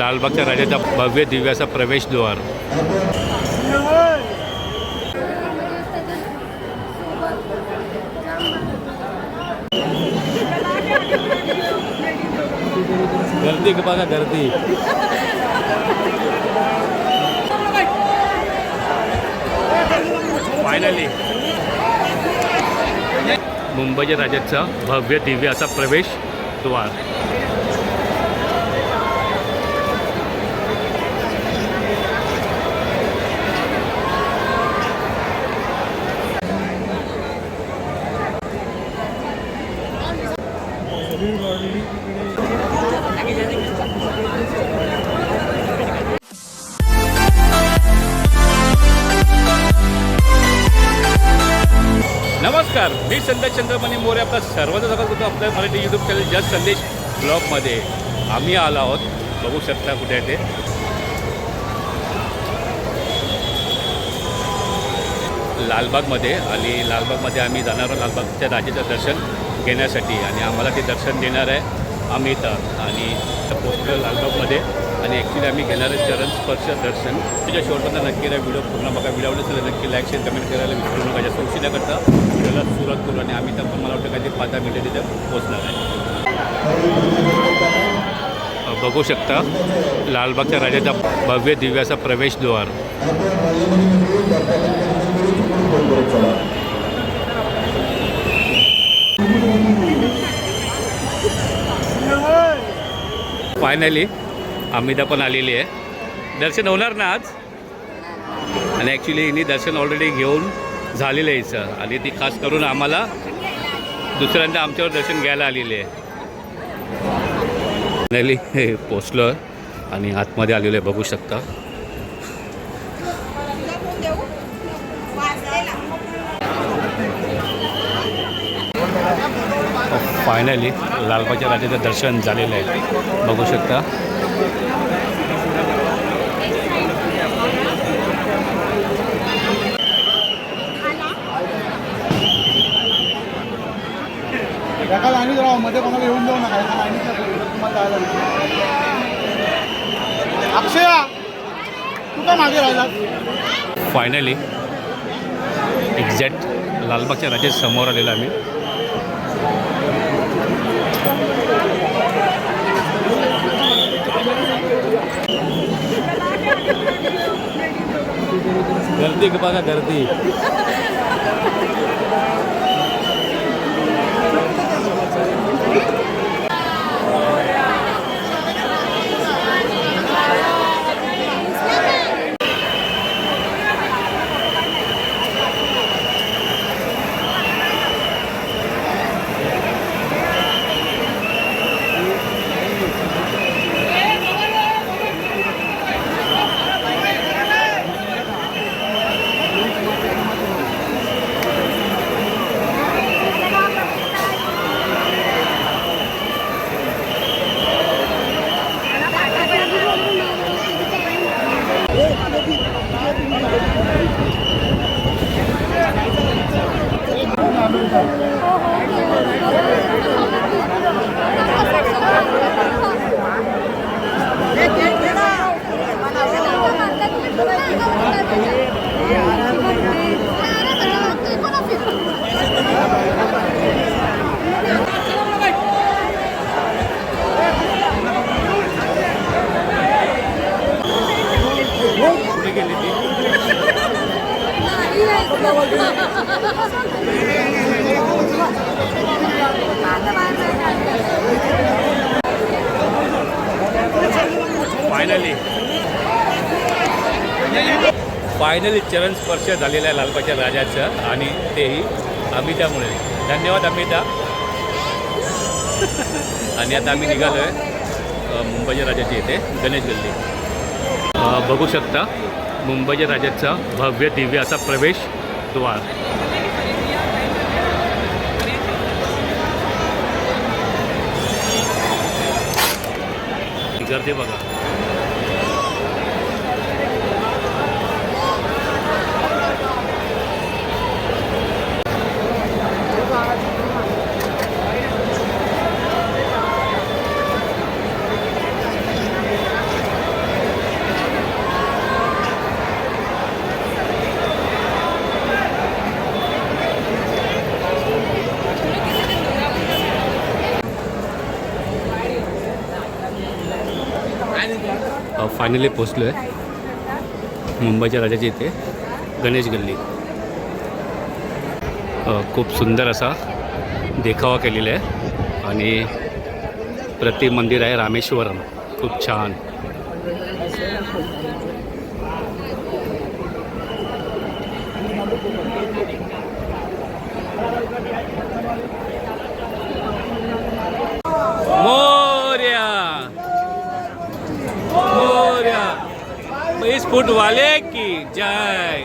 लालबागच्या राजाचा भव्य दिव्याचा प्रवेशद्वार. गर्दी बघा गर्दी. फायनली मुंबईच्या राज्याचा भव्य दिव्य असा प्रवेशद्वार. नमस्कार. मी संदेश चंद्रमणी मोरे आपला सर्वांचं स्वागत करतो आपल्या मराठी यूट्यूब चॅनल जस्ट संदेश ब्लॉगमध्ये आम्ही आलो आहोत. बघू शकता कुठे आहे ते. लालबागमध्ये आणि लालबागमध्ये आम्ही जाणार आहोत. लालबागच्या राजाचं दर्शन घेण्यासाठी. आणि आम्हाला ते दर्शन देणार आहे अमिता आणि पोस्टर लालबागमध्ये. आणि ॲक्च्युली आम्ही घेणार आहे चरण स्पर्श दर्शन. त्याच्या शेवटपर्यंत नक्की राहा व्हिडिओ पूर्ण बघा. व्हिडिओ आवडला तर नक्की लाईक शेअर कमेंट करायला विसरू नका. जास्त उशीर करता व्हिडिओला सुरुवात करू आणि आम्ही तर पण मला वाटतं काहीतरी पाच दहा मिनिटं तिथे पोहोचणार आहे. बघू शकता लालबागच्या राजाचा भव्य दिव्याचा प्रवेशद्वार फायनली अमिता पण आलेली आहे. दर्शन होणार ना आज? आणि ॲक्च्युली हिने दर्शन ऑलरेडी घेऊन झालेलं आहे हिचं आणि ती खास करून आम्हाला दुसऱ्यांदा आमच्यावर दर्शन घ्यायला आलेली आहे. फायनली हे पोचलं आणि आतमध्ये आलेलं आहे बघू शकता. Oh, फायनली लालबागच्या राजाचं दर्शन झालेलं आहे. बघू शकता. लाईनीत राहा मध्ये कोणाला येऊन जाऊ नका लाईनीत तुम्हाला जायला अक्षया तू काय मागे राहिला फायनली एक्झॅक्ट लालबागच्या राजेश समोर आलेला आम्ही. गर्दी का बघा गर्दी? फायनली चरण स्पर्श झालेला आहे लालबागच्या राजाचं आणि तेही अमितामुळे. धन्यवाद अमिता. आणि आता आम्ही निघालो आहे मुंबईच्या राजाची येथे गणेश गल्ली. बघू शकता मुंबईच्या राजाचा भव्य दिव्य असा प्रवेशद्वार गर्दी बघा. फायनली पोचलो आहे मुंबईच्या राजाच्या इथे गणेश गल्ली. खूप सुंदर असा देखावा केलेला आहे. आणि प्रति मंदिर आहे रामेश्वरम. खूप छान. इस वाले की जय।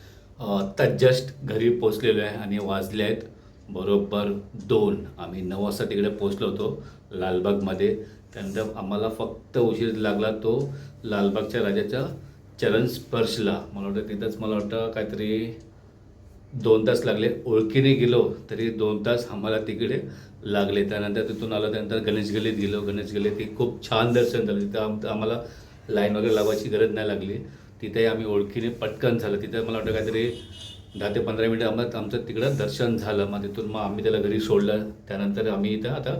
आत्ता जस्ट घरी पोचलेलो आहे आणि वाजले आहेत. बरोबर दोन. आम्ही नऊ वाजता तिकडे पोचलो होतो लालबागमध्ये. त्यानंतर आम्हाला फक्त उशीर लागला तो लालबागच्या राजाच्या चरण स्पर्शला. मला वाटतं तिथंच मला वाटतं काहीतरी दोन तास लागले. ओळखीने गेलो तरी दोन तास आम्हाला तिकडे लागले. त्यानंतर तिथून आलो त्यानंतर गणेश गल्लीत गेलो. गणेश गल्लीत ती खूप छान दर्शन झालं. तिथं आम आम्हाला लाईन वगैरे लावायची गरज नाही लागली. तिथे आम्ही ओळखीने पटकन झालं. तिथे मला वाटतं काहीतरी दहा ते पंधरा मिनटं आम्हाला आमचं तिकडं दर्शन झालं. मग तिथून मग आम्ही त्याला घरी सोडलं. त्यानंतर आम्ही इथं आता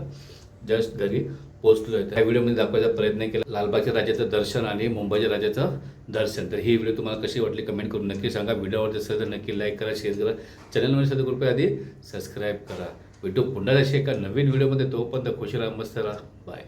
जस्ट घरी पोचलो आहे त्या व्हिडिओमध्ये दाखवायचा प्रयत्न केला. लालबागच्या राजाचं दर्शन आणि मुंबईच्या राजाचं दर्शन. तर ही व्हिडिओ तुम्हाला कशी वाटली कमेंट करून नक्की सांगा. व्हिडिओ आवडत तर नक्की लाईक करा शेअर करा. चॅनलमध्ये सध्या कृपया आधी सबस्क्राईब करा. व्हिडिओ पुन्हा अशी एका नवीन व्हिडिओमध्ये. तोपर्यंत खुश राहा मस्त राहा. बाय